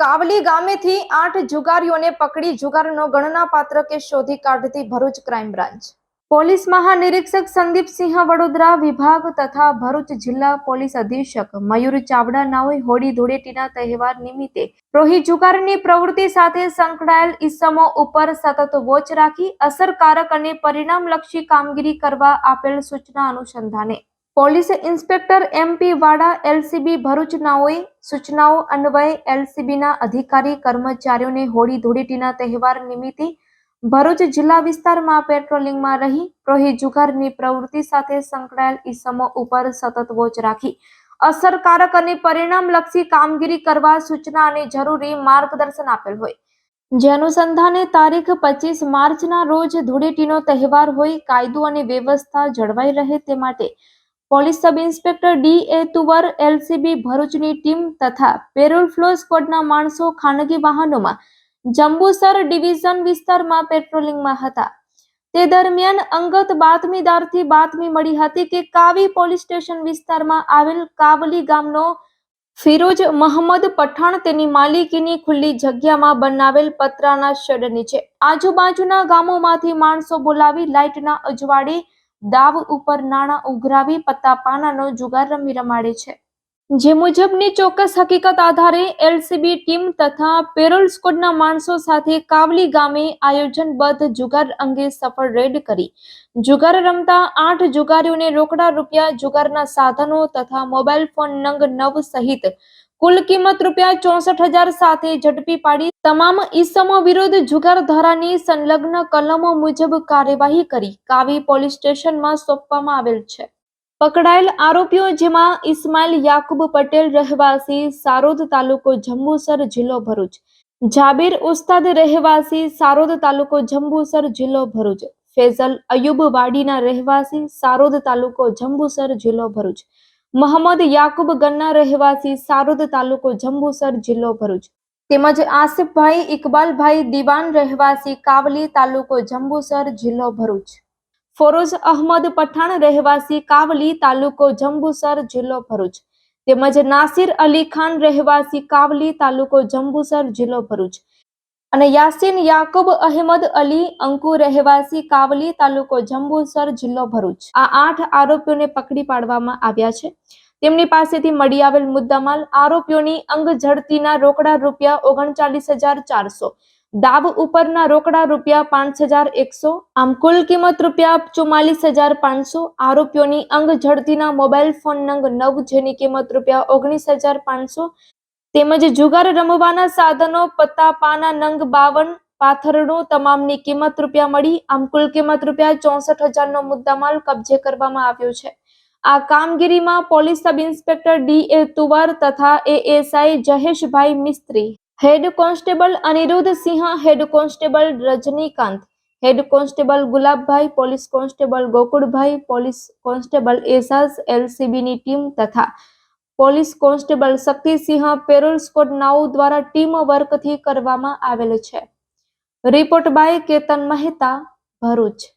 કાવલી ગામેથી આઠ જુગારીઓને પકડી જુગારનો ગણનાપાત્ર કેસ શોધી કાઢતી ભરૂચ ક્રાઇમ બ્રાન્ચ. પોલીસ મહાનિરીક્ષક સંદીપસિંહ વડોદરા વિભાગ તથા ભરૂચ જિલ્લા પોલીસ અધિક્ષક મયુર ચાવડા નાઓએ હોળી ધૂળેટીના તહેવાર નિમિત્તે રોહી જુગારની પ્રવૃત્તિ સાથે સંકળાયેલ ઇસમો ઉપર સતત વોચ રાખી અસરકારક અને પરિણામલક્ષી કામગીરી કરવા આપેલ સૂચના અનુસંધાને police inspector MP Vada LCB ભરૂચનાઓએ સૂચનાઓ અન્વયે એલસીબીના અધિકારી કર્મચારીઓને હોળી ધૂળેટીના તહેવાર નિમિત્તે ભરૂચ જિલ્લા વિસ્તારમાં પેટ્રોલિંગમાં રહી પ્રોહી જુગારની પ્રવૃત્તિ સાથે સંકળાયેલ ઈસમો ઉપર સતત વોચ રાખી. અસરકારક અને પરિણામલક્ષી કામગીરી કરવા સૂચના અને જરૂરી માર્ગદર્શન આપેલ હોય. જે અનુસંધાને તારીખ પચીસ માર્ચના રોજ ધૂળેટીનો તહેવાર હોય કાયદો અને વ્યવસ્થા જળવાઈ રહે તે માટે police sub inspector D A Tuvar, LCB, ભરૂચની ટીમ તથા પેરોલ ફ્લો સ્ક્વોડના માણસો ખાનગી વાહનોમાં જંબુસર ડિવિઝન વિસ્તારમાં પેટ્રોલિંગમાં હતા. તે દરમિયાન અંગત બાતમીદારથી બાતમી મળી હતી કે કાવી પોલીસ સ્ટેશન વિસ્તારમાં આવેલ કાવલી ગામનો ફિરોજ મહમદ પઠાણ તેની માલિકીની ખુલ્લી જગ્યામાં બનાવેલ પતરાના શેડ નીચે. આજુબાજુના ગામોમાંથી માણસો બોલાવી લાઇટના અજવાળે દાવ ઉપર નાણાં ઉઘરાવી પત્તા પાનાનો જુગાર રમી રમાડે છે. જે મુજબની ચોક્કસ હકીકત આધારે એલસીબી ટીમ તથા પેરોલ સ્કોડના માણસો સાથે કાવલી ગામે આયોજનબદ્ધ જુગાર અંગે સફળ રેડ કરી. જુગાર રમતા આઠ જુગારીઓને રોકડા રૂપિયા, જુગારના સાધનો તથા મોબાઈલ ફોન નંગ નવ સહિત કુલ કિંમત રૂપિયા ચોસઠ હજાર સાથે ઝડપી પાડી. તમામ ઈસમો વિરુદ્ધ જુગાર ધારાની સંલગ્ન કલમો મુજબ કાર્યવાહી કરી. કાવી પોલીસ સ્ટેશનમાં સોંપવામાં આવેલ છે. પકડાયેલ આરોપીઓ જેમાં ઇસ્માઇલ યાકુબ પટેલ રહેવાસી, સારોદ તાલુકો જંબુસર જિલ્લો ભરૂચ. જાબીર ઉસ્તાદ રહેવાસી, સારોદ તાલુકો જંબુસર જિલ્લો ભરૂચ. ફેઝલ અયુબ વાડીના રહેવાસી, સારોદ તાલુકો જંબુસર જિલ્લો ભરૂચ. મોહમ્મદ યાકુબ ગન્ના રહેવાસી, સારોદ તાલુકો જંબુસર જિલ્લો ભરૂચ. તેમજ આસિફભાઈ ઇકબાલભાઈ દિવાન રહેવાસી, કાવલી તાલુકો જંબુસર જિલ્લો ભરૂચ. ફોરોઝ અહમદ પઠાણ રહેવાસી કાવલી તાલુકો જંબુસર જિલ્લો ભરૂચ. તેમજ નાસિર અલી ખાન રહેવાસી કાવલી તાલુકો જંબુસર જિલ્લો ભરૂચ. અને યાસીન યાકુબ અહેમદ અલી અંકુ રહેવાસી કાવલી તાલુકો જંબુસર જિલ્લો ભરૂચ. આ આઠ આરોપીઓને પકડી પાડવામાં આવ્યા છે. તેમની પાસેથી મળી આવેલ મુદ્દામાલ આરોપીઓની અંગ ઝડતીના રોકડા રૂપિયા ઓગણચાલીસ હજાર ચારસો દાવ ઉપરના રોકડા રૂપિયા પાંચ હજાર એકસો, આમ કુલ કિંમત રૂપિયા ચુમ્માલીસ હજાર પાંચસો, આરોપીઓની અંગ ઝડતીના મોબાઈલ ફોન નંગ નવ, જેની કિંમત રૂપિયા ઓગણીસ હજાર પાંચસો, તેમજ જુગાર રમવાના સાધનો, પત્તા, પાના, નંગ, બાવન પાથરનું તમામની કિંમત રૂપિયા મળી, આમ કુલ કિંમત રૂપિયા ચોસઠ હજારનો મુદ્દામાલ કબજે કરવામાં આવ્યો છે. આ કામગીરીમાં police sub inspector D A Tuvar તથા ASI Jaheshbhai Mistry head constable Aniruddh Sinh, head constable Rajnikant, head constable Gulabbhai, police constable Gokulbhai, police constable Ejaz, એલસીબીની team તથા police constable Shaktisinh, parole squad નાઉ દ્વારા team વર્કથી કરવામાં આવેલ છે. Report by Ketan Mehta, Bharuch.